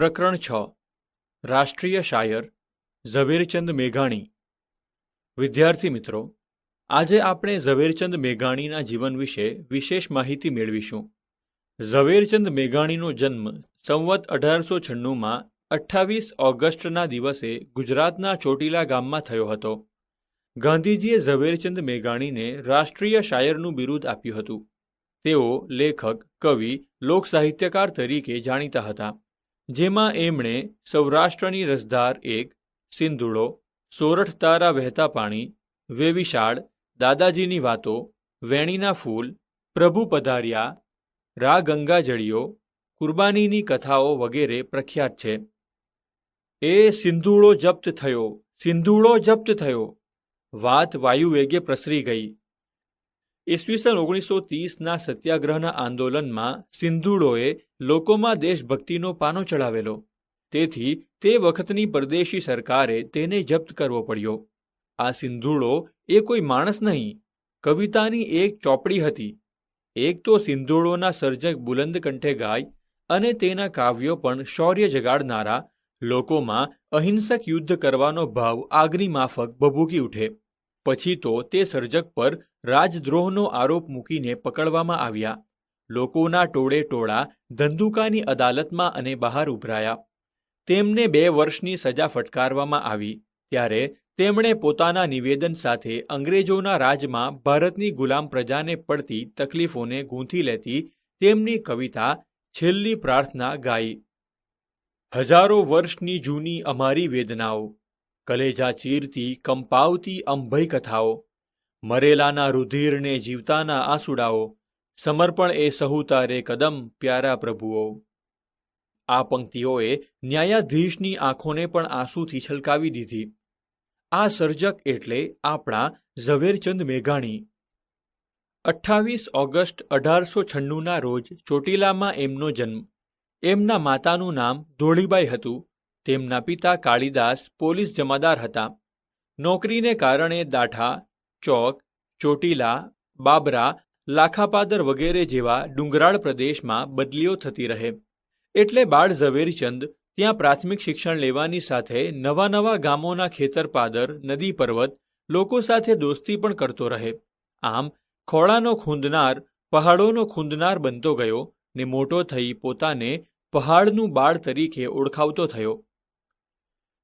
પ્રકરણ છ. રાષ્ટ્રીય શાયર ઝવેરચંદ મેઘાણી. વિદ્યાર્થી મિત્રો, આજે આપણે ઝવેરચંદ મેઘાણીના જીવન વિશે વિશેષ માહિતી મેળવીશું. ઝવેરચંદ મેઘાણીનો જન્મ સંવત અઢારસો છન્નુંમાં અઠ્ઠાવીસ ઓગસ્ટના દિવસે ગુજરાતના ચોટીલા ગામમાં થયો હતો. ગાંધીજીએ ઝવેરચંદ મેઘાણીને રાષ્ટ્રીય શાયરનું બિરુદ આપ્યું હતું. તેઓ લેખક, કવિ, લોકસાહિત્યકાર તરીકે જાણીતા હતા. જેમાં એમણે સૌરાષ્ટ્રની રસધાર એક, સિંધુડો, સોરઠ તારા વહેતા પાણી, વેવિશાળ, દાદાજીની વાતો, વેણીના ફૂલ, પ્રભુ પધાર્યા, રા ગંગાજળીઓ કુરબાનીની કથાઓ વગેરે પ્રખ્યાત છે. એ સિંધુડો જપ્ત થયો, સિંધુડો જપ્ત થયો. વાત વાયુવેગે પ્રસરી ગઈ. ઈસવીસન ઓગણીસો ત્રીસના સત્યાગ્રહના આંદોલનમાં સિંધુડોએ લોકોમાં દેશભક્તિનો પાનો ચડાવેલો. તેથી તે વખતની પરદેશી સરકારે તેને જપ્ત કરવો પડ્યો. આ સિંધુડો એ કોઈ માણસ નહીં, કવિતાની એક ચોપડી હતી. એક તો સિંધુડોના સર્જક બુલંદ કંઠે ગાય અને તેના કાવ્યો પણ શૌર્ય જગાડનારા લોકોમાં અહિંસક યુદ્ધ કરવાનો ભાવ આગની માફક ભભૂકી ઉઠે. પછી તો તે સર્જક પર રાજદ્રોહનો આરોપ મૂકીને પકડવામાં આવ્યા. લોકોના ટોળે ટોળા ધંધુકાની અદાલતમાં અને બહાર ઉભરાયા. તેમને બે વર્ષની સજા ફટકારવામાં આવી. ત્યારે તેમણે પોતાના નિવેદન સાથે અંગ્રેજોના રાજમાં ભારતની ગુલામ પ્રજાને પડતી તકલીફોને ગૂંથી લેતી તેમની કવિતા છેલ્લી પ્રાર્થના ગાઈ. હજારો વર્ષની જૂની અમારી વેદનાઓ. કલેજા ચીરતી, કંપાવતી અંભય કથાઓ. મરેલાના રુધિરને જીવતાના આંસુડાઓ. સમર્પણ એ સહુતારે કદમ પ્યારા પ્રભુઓ. આ પંક્તિઓએ ન્યાયાધીશની આંખોને પણ આંસુથી છલકાવી દીધી. આ સર્જક એટલે આપણા ઝવેરચંદ મેઘાણી. અઠ્ઠાવીસ ઓગસ્ટ અઢારસો છન્નુંના રોજ ચોટીલામાં એમનો જન્મ. એમના માતાનું નામ ધોળીબાઈ હતું. તેમના પિતા કાળીદાસ પોલીસ જમાદાર હતા. નોકરીને કારણે દાઠા, ચોક, ચોટીલા, બાબરા, લાખાપાદર વગેરે જેવા ડુંગરાળ પ્રદેશમાં બદલીઓ થતી રહે. એટલે બાળ ઝવેરચંદ ત્યાં પ્રાથમિક શિક્ષણ લેવાની સાથે નવા નવા ગામોના ખેતરપાદર, નદી પર્વત લોકો સાથે દોસ્તી પણ કરતો રહે. આમ, ખોળાનો ખૂંદનાર, પહાડોનો ખૂંદનાર બનતો ગયો ને મોટો થઈ પોતાને પહાડનું બાળ તરીકે ઓળખાવતો થયો.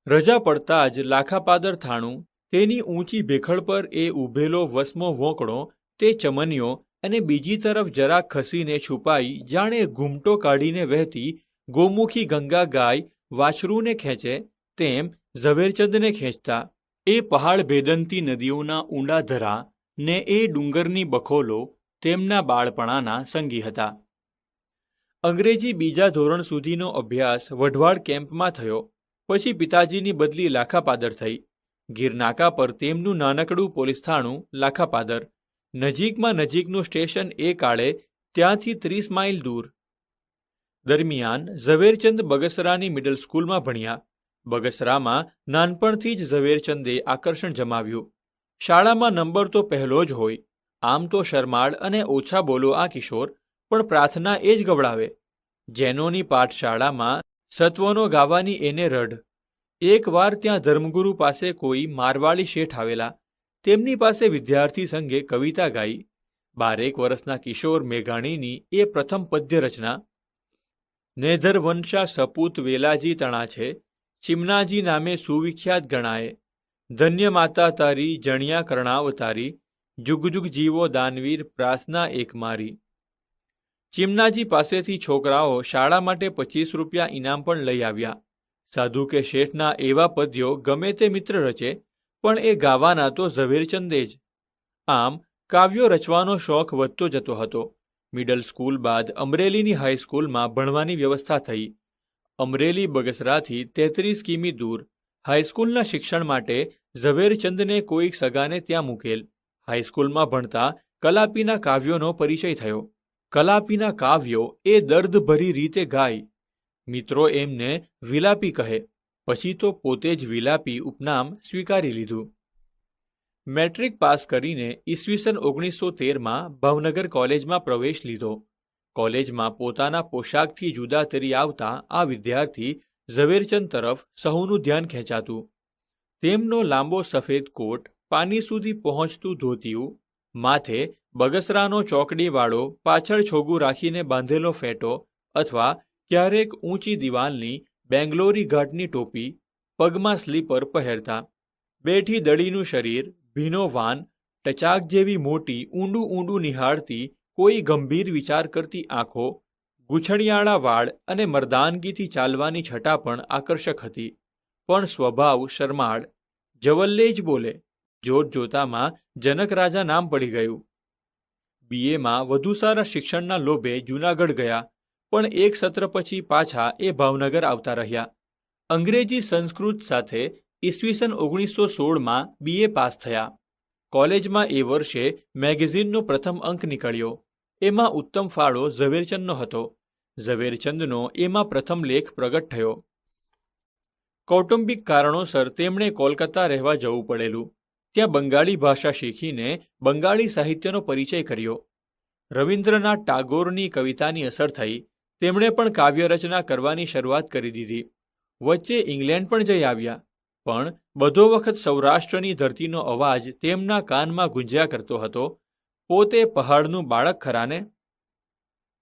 રજા પડતા જ લાખાપાદર થાણું, તેની ઊંચી ભેખડ પર એ ઊભેલો વસમો વોંકણો, તે ચમનીઓ અને બીજી તરફ જરા ખસીને છુપાઈ જાણે ઘૂમટો કાઢીને વહેતી ગોમુખી ગંગા ગાય વાછરૂને ખેંચે, તેમ ઝવેરચંદને ખેંચતા. એ પહાડ ભેદંતી નદીઓના ઊંડા ધરા ને એ ડુંગરની બખોલો તેમના બાળપણાના સંગી હતા. અંગ્રેજી બીજા ધોરણ સુધીનો અભ્યાસ વઢવાડ કેમ્પમાં થયો. પછી પિતાજીની બદલી લાખાપાદર થઈ. ગિરનાકા પર તેમનું નાનકડું પોલીસ થાણું, લાખાપાદર. નજીકમાં નજીકનું સ્ટેશન એ કાળે, ત્યાંથી ત્રીસ માઇલ દૂર. દરમિયાન ઝવેરચંદ બગસરાની મિડલ સ્કૂલમાં ભણ્યા. બગસરામાં નાનપણથી જ ઝવેરચંદે આકર્ષણ જમાવ્યું. શાળામાં નંબર તો પહેલો જ હોય. આમ તો શરમાળ અને ઓછા બોલો આ કિશોર, પણ પ્રાર્થના એ જ ગવડાવે. જેનોની પાઠશાળામાં સત્વનો ગાવાની એને રઢ. એકવાર ત્યાં ધર્મગુરુ પાસે કોઈ મારવાડી શેઠ આવેલા. તેમની પાસે વિદ્યાર્થી સંઘે કવિતા ગાઈ. બારેક વર્ષના કિશોર મેઘાણીની એ પ્રથમ પદ્ય રચના નેધર સપૂત વેલાજી તણા છે, ચિમનાજી નામે સુવિખ્યાત ગણાય. ધન્ય માતા તારી, જણિયા કર્ણાવતારી જુગ જુગ જીવો દાનવીર પ્રાર્થના એક મારી. ચિમનાજી પાસેથી છોકરાઓ શાળા માટે પચીસ રૂપિયા ઇનામ પણ લઈ આવ્યા. સાધુ કે શેઠના એવા પદ્યો ગમે તે મિત્ર રચે, પણ એ ગાવાના તો ઝવેરચંદે જ. આમ, કાવ્યો રચવાનો શોખ વધતો જતો હતો. મિડલ સ્કૂલ બાદ અમરેલીની હાઈસ્કૂલમાં ભણવાની વ્યવસ્થા થઈ. અમરેલી બગસરાથી તેત્રીસ કિમી દૂર, હાઈસ્કૂલના શિક્ષણ માટે ઝવેરચંદને કોઈક સગાને ત્યાં મૂકેલ. હાઈસ્કૂલમાં ભણતા કલાપીના કાવ્યોનો પરિચય થયો. કલાપીના કાવ્યો એ દર્દભરી રીતે ગાય. મિત્રો એમને વિલાપી કહે, પછી તો પોતે જ વિલાપી ઉપનામ સ્વીકારી લીધું. મેટ્રિક પાસ કરીને ઈસવીસન ઓગણીસો તેરમાં ભાવનગર કોલેજમાં પ્રવેશ લીધો. કોલેજમાં પોતાના પોશાકથી જુદા તરી આવતા આ વિદ્યાર્થી ઝવેરચંદ તરફ સહુનું ધ્યાન ખેંચાતું. તેમનો લાંબો સફેદ કોટ પાની સુધી પહોંચતું ધોતિયું, માથે બગસરાનો ચોકડીવાળો પાછળ છોગું રાખીને બાંધેલો ફેટો અથવા ક્યારેક ઊંચી દિવાલની બેંગ્લોરી ઘાટની ટોપી પગમાં સ્લીપર પહેરતા. બેઠી દડીનું શરીર, ભીનો વાન, ટચાક જેવી મોટી, ઊંડું ઊંડું નિહાળતી, કોઈ ગંભીર વિચાર કરતી આંખો, ગુછણિયાળા વાળ અને મર્દાનગીથી ચાલવાની છટા પણ આકર્ષક હતી. પણ સ્વભાવ શરમાળ. જવલ્લે જ બોલે, જોત જોતામાં જનક રાજા નામ પડી ગયું. બીએમાં વધુ સારા શિક્ષણના લોભે જૂનાગઢ ગયા, પણ એક સત્ર પછી પાછા એ ભાવનગર આવતા રહ્યા. અંગ્રેજી સંસ્કૃત સાથે ઈસવીસન ઓગણીસો સોળમાં બીએ પાસ થયા. કોલેજમાં એ વર્ષે મેગેઝિનનો પ્રથમ અંક નીકળ્યો. એમાં ઉત્તમ ફાળો ઝવેરચંદનો હતો. ઝવેરચંદનો એમાં પ્રથમ લેખ પ્રગટ થયો. કૌટુંબિક કારણોસર તેમણે કોલકાતા રહેવા જવું પડેલું. ત્યાં બંગાળી ભાષા શીખીને બંગાળી સાહિત્યનો પરિચય કર્યો. રવિન્દ્રનાથ ટાગોરની કવિતાની અસર થઈ. તેમણે પણ કાવ્યરચના કરવાની શરૂઆત કરી દીધી. વચ્ચે ઇંગ્લેન્ડ પણ જઈ આવ્યા. પણ બધો વખત સૌરાષ્ટ્રની ધરતીનો અવાજ તેમના કાનમાં ગુંજ્યા કરતો હતો. પોતે પહાડનું બાળક ખરાને?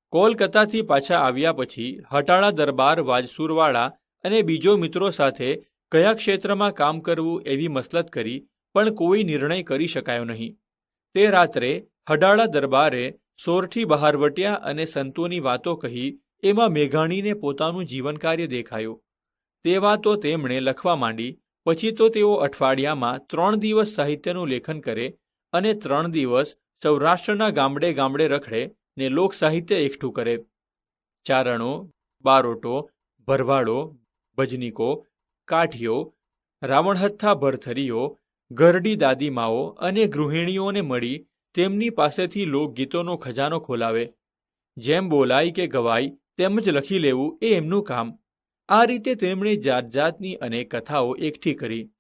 કોલકાતાથી પાછા આવ્યા પછી હટાળા દરબાર, વાજસુરવાળા અને બીજો મિત્રો સાથે કયા ક્ષેત્રમાં કામ કરવું એવી મસલત કરી પણ કોઈ નિર્ણય કરી શકાયો નહીં. તે રાત્રે હડાળા દરબારે સોરઠી બહારવટિયા અને સંતોની વાતો કહી એમાં મેઘાણીને પોતાનું જીવન કાર્ય દેખાયું. તે વાતો તેમણે લખવા માંડી, પછી તો તેઓ અઠવાડિયામાં ત્રણ દિવસ સાહિત્યનું લેખન કરે અને ત્રણ દિવસ સૌરાષ્ટ્રના ગામડે ગામડે રખડે ને લોક સાહિત્ય એકઠું કરે. ચારણો, બારોટો, ભરવાડો, ભજનીકો કાઠીઓ રાવણહથ્થા ભરથરીઓ ગરડી દાદીમાઓ અને ગૃહિણીઓને મળી તેમની પાસેથી લોકગીતોનો ખજાનો ખોલાવે. જેમ બોલાય કે ગવાય તેમ જ લખી લેવું એ એમનું કામ. આ રીતે તેમણે જાત જાતની અનેક કથાઓ એકઠી કરી.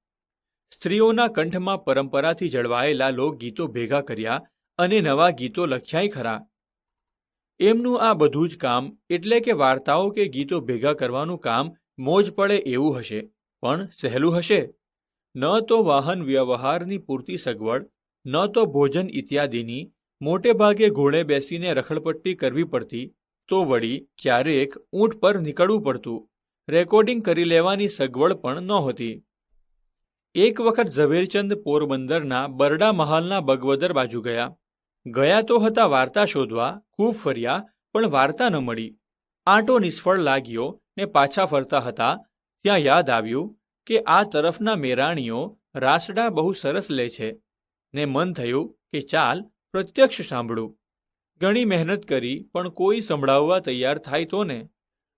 સ્ત્રીઓના કંઠમાં પરંપરાથી જળવાયેલા લોકગીતો ભેગા કર્યા અને નવા ગીતો લખ્યાય ખરા. એમનું આ બધું જ કામ એટલે કે વાર્તાઓ કે ગીતો ભેગા કરવાનું કામ મોજ પડે એવું હશે. પણ સહેલું હશે? ન તો વાહન વ્યવહારની પૂરતી સગવડ, ન તો ભોજન ઇત્યાદિની, મોટે ભાગે ઘોડે બેસીને રખડપટ્ટી કરવી પડતી, તો વળી ક્યારેક ઊંટ પર નીકળવું પડતું. રેકોર્ડિંગ કરી લેવાની સગવડ પણ નહોતી એક વખત ઝવેરચંદ પોરબંદરના બરડા મહાલના બગવદર બાજુ ગયા. ગયા તો હતા વાર્તા શોધવા, ખૂબ ફર્યા, પણ વાર્તા ન મળી. આંટો નિષ્ફળ લાગ્યો ને પાછા ફરતા હતા, ત્યાં યાદ આવ્યું કે આ તરફના મેરાણીઓ રાસડા બહુ સરસ લે છે. ને મન થયું કે ચાલ પ્રત્યક્ષ સાંભળું. ઘણી મહેનત કરી પણ કોઈ સંભળાવવા તૈયાર થાય તો ને?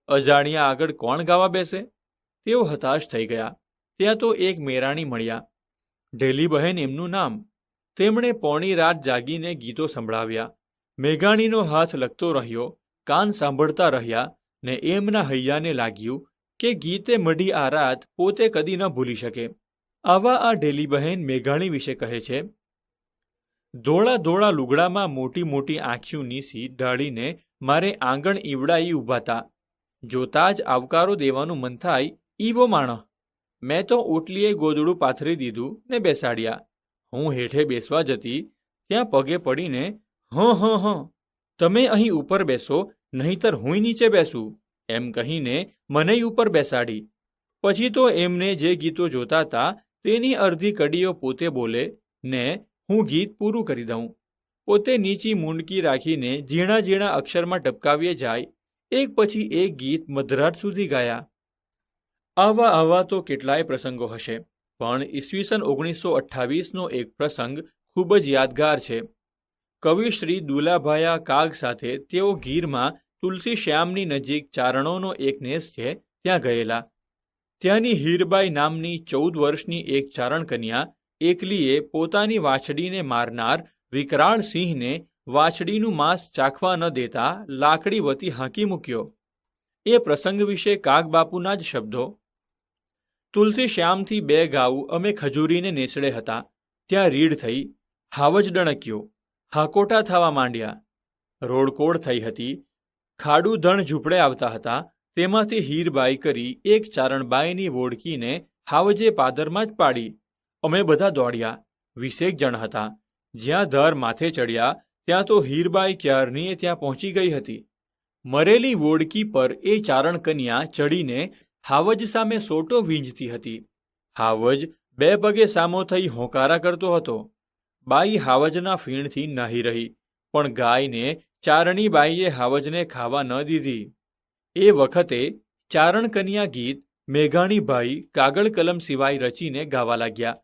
અજાણ્યા આગળ કોણ ગાવા બેસે? તેઓ હતાશ થઈ ગયા. ત્યાં તો એક મેરાણી મળ્યા. ઢેલી બહેન એમનું નામ. તેમણે પોણી રાત જાગીને ગીતો સંભળાવ્યા. મેઘાણીનો હાથ લગતો રહ્યો, કાન સાંભળતા રહ્યા ને એમના હૈયાને લાગ્યું કે ગીતે મઢી આ રાત પોતે કદી ન ભૂલી શકે. આવા આ ઢેલી બહેન મેઘાણી વિશે કહે છે, ધોળા ધોળા લુગડામાં મોટી મોટી આંખીઓ નીસી ઢાળીને મારે આંગણ ઈવડાઈ ઊભાતા જોતા જ આવકારો દેવાનું મન થાય ઈવો માણસ મેં તો ઓટલીએ ગોદડું પાથરી દીધું ને બેસાડ્યા. હું હેઠે બેસવા જતી, ત્યાં પગે પડીને, હં હં હં. તમે અહીં ઉપર બેસો, નહીંતર હું નીચે બેસું. એમ કહીને મને ઉપર બેસાડી. પછી તો એમને જે ગીતો જોતા હતા તેની અડધી કડીઓ પોતે બોલે, ને, હું ગીત પૂરું કરી દઉં. પોતે નીચી મૂંડકી રાખીને ઝીણા ઝીણા અક્ષરમાં ટપકાવીએ જાય, એક પછી એક ગીત મધરાટ સુધી ગાયા. આવા આવા તો કેટલાય પ્રસંગો હશે, પણ ઈસવીસન ઓગણીસો અઠ્ઠાવીસનો એક પ્રસંગ ખૂબ જ યાદગાર છે. કવિશ્રી દુલાભાયા કાગ સાથે તેઓ ગીરમાં તુલસી શ્યામની નજીક ચારણોનો એક નેસ છે, ત્યાં ગયેલા. ત્યાંની હીરબાઈ નામની ચૌદ વર્ષની એક ચારણ કન્યા એકલીએ પોતાની વાછડીને મારનાર વિકરાળ સિંહને વાછડીનું માંસ ચાખવા ન દેતા લાકડી વતી હાંકી મૂક્યો. એ પ્રસંગ વિશે કાગબાપુના જ શબ્દો. તુલસી શ્યામથી બે ગાઉ અમે ખજૂરીને નેસડે હતા. ત્યાં રીડ થઈ, હાવજ ડણક્યો, હાકોટા થવા માંડ્યા. રોડકોડ થઈ હતી ખાડું ધણ ઝૂંપડે આવતા હતા, તેમાંથી હીરબાઈ કરી એક ચારણબાઈની વોડકીને હાવજે પાદરમાં જ પાડી. અમે બધા દોડ્યા. વીસેક જણ હતા. જ્યાં ધાર માથે ચડ્યા, ત્યાં તો હીરબાઈ ક્યારનીએ ત્યાં પહોંચી ગઈ હતી. મરેલી વોડકી પર એ ચારણ કન્યા ચડીને હાવજ સામે સોટો વીંજતી હતી. હાવજ બે પગે સામો થઈ હોંકારા કરતો હતો. બાઈ હાવજના ફીણથી નાહી રહી, પણ ગાયને ચારણી બાઈએ હાવજને ખાવા ન દીધી. એ વખતે ચારણ કન્યા ગીત મેઘાણીભાઈ કાગળ કલમ સિવાય રચીને ગાવા લાગ્યા.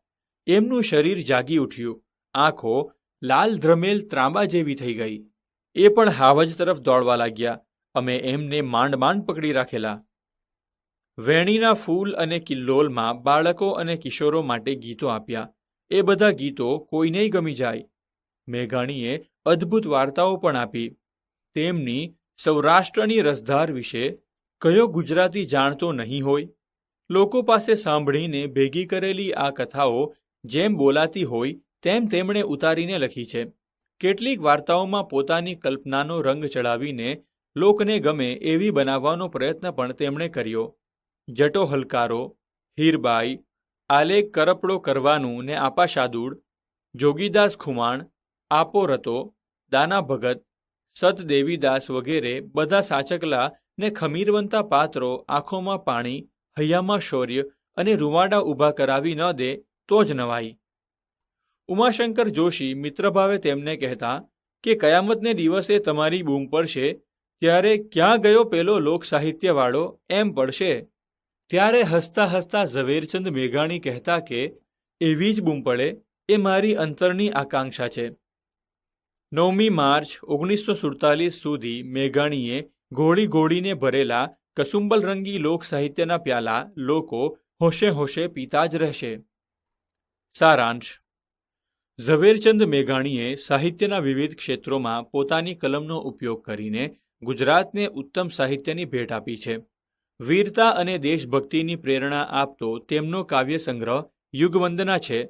એમનું શરીર જાગી ઉઠ્યું. આંખો લાલ ધ્રમેલ ત્રાંબા જેવી થઈ ગઈ. એ પણ હાવજ તરફ દોડવા લાગ્યા. અમે એમને માંડ માંડ પકડી રાખેલા. વેણીના ફૂલ અને કિલ્લોલમાં બાળકો અને કિશોરો માટે ગીતો આપ્યા. એ બધા ગીતો કોઈને ગમી જાય. મેઘાણીએ અદ્ભુત વાર્તાઓ પણ આપી. તેમની સૌરાષ્ટ્રની રસધાર વિશે કયો ગુજરાતી જાણતો નહીં હોય? લોકો પાસે સાંભળીને ભેગી કરેલી આ કથાઓ જેમ બોલાતી હોય તેમ તેમણે ઉતારીને લખી છે. કેટલીક વાર્તાઓમાં પોતાની કલ્પનાનો રંગ ચડાવીને લોકને ગમે એવી બનાવવાનો પ્રયત્ન પણ તેમણે કર્યો. જટો હલકારો, હીરબાઈ, આલેખ કરપડો કરવાનું ને આપાશાદુડ જોગીદાસ ખુમાણ આપો રતો, દાના ભગત સત દેવીદાસ વગેરે બધા સાચકલા ને ખમીરવંતા પાત્રો આંખોમાં પાણી, હૈયામાં શૌર્ય અને રૂવાડા ઊભા કરાવી ન દે તો જ નવાઈ. ઉમાશંકર જોશી મિત્રભાવે તેમને કહેતા કે કયામતને દિવસે તમારી બૂમ પડશે, ત્યારે ક્યાં ગયો પેલો લોકસાહિત્યવાળો એમ પડશે? ત્યારે હસતા હસતા ઝવેરચંદ મેઘાણી કહેતા કે, એવી જ બૂમ પડે, એ મારી અંતરની આકાંક્ષા છે. નવમી માર્ચ ઓગણીસો સુડતાલીસ સુધી મેઘાણીએ ઘોડી ઘોડીને ભરેલા કસુંબલરંગી લોક સાહિત્યના પ્યાલા લોકો હોશે હોશે પીતા જ રહેશે. સારાંશ. ઝવેરચંદ મેઘાણીએ સાહિત્યના વિવિધ ક્ષેત્રોમાં પોતાની કલમનો ઉપયોગ કરીને ગુજરાતને ઉત્તમ સાહિત્યની ભેટ આપી છે. વીરતા અને દેશભક્તિની પ્રેરણા આપતો તેમનો કાવ્ય સંગ્રહ યુગવંદના છે.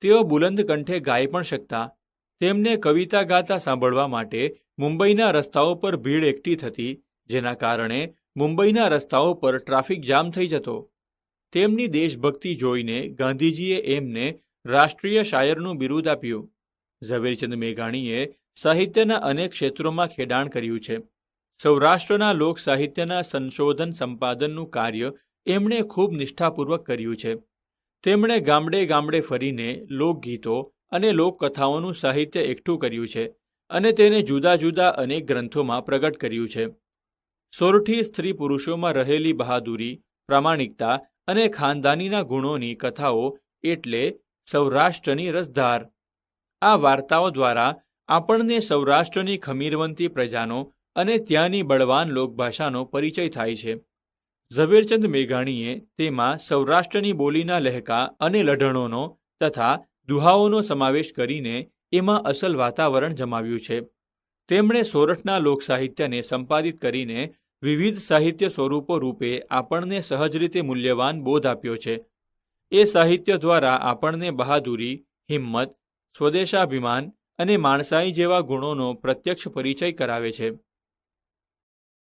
તેઓ બુલંદ કંઠે ગાઈ પણ શકતા તેમને કવિતા ગાતા સાંભળવા માટે મુંબઈના રસ્તાઓ પર ભીડ એકઠી થતી, જેના કારણે મુંબઈના રસ્તાઓ પર ટ્રાફિક જામ થઈ જતો. તેમની દેશભક્તિ જોઈને ગાંધીજીએ એમને રાષ્ટ્રીય શાયરનું બિરુદ આપ્યું. ઝવેરચંદ મેઘાણીએ સાહિત્યના અનેક ક્ષેત્રોમાં ખેડાણ કર્યું છે. સૌરાષ્ટ્રના લોક સાહિત્યના સંશોધન સંપાદનનું કાર્ય એમણે ખૂબ નિષ્ઠાપૂર્વક કર્યું છે. તેમણે ગામડે ગામડે ફરીને લોકગીતો અને લોકકથાઓનું સાહિત્ય એકઠું કર્યું છે અને તેને જુદા જુદા અનેક ગ્રંથોમાં પ્રગટ કર્યું છે. સોરઠી સ્ત્રી પુરુષોમાં રહેલી બહાદુરી, પ્રામાણિકતા અને ખાનદાનીના ગુણોની કથાઓ એટલે સૌરાષ્ટ્રની રસધાર. આ વાર્તાઓ દ્વારા આપણને સૌરાષ્ટ્રની ખમીરવંતી પ્રજાનો અને ત્યાંની બળવાન લોકભાષાનો પરિચય થાય છે. ઝવેરચંદ મેઘાણીએ તેમાં સૌરાષ્ટ્રની બોલીના લહેકા અને લઢણોનો તથા દુહાઓનો સમાવેશ કરીને એમાં અસલ વાતાવરણ જમાવ્યું છે. તેમણે સોરઠના લોકસાહિત્યને સંપાદિત કરીને વિવિધ સાહિત્ય સ્વરૂપો રૂપે આપણને સહજ રીતે મૂલ્યવાન બોધ આપ્યો છે. એ સાહિત્ય દ્વારા આપણને બહાદુરી, હિંમત, સ્વદેશાભિમાન અને માણસાઈ જેવા ગુણોનો પ્રત્યક્ષ પરિચય કરાવે છે.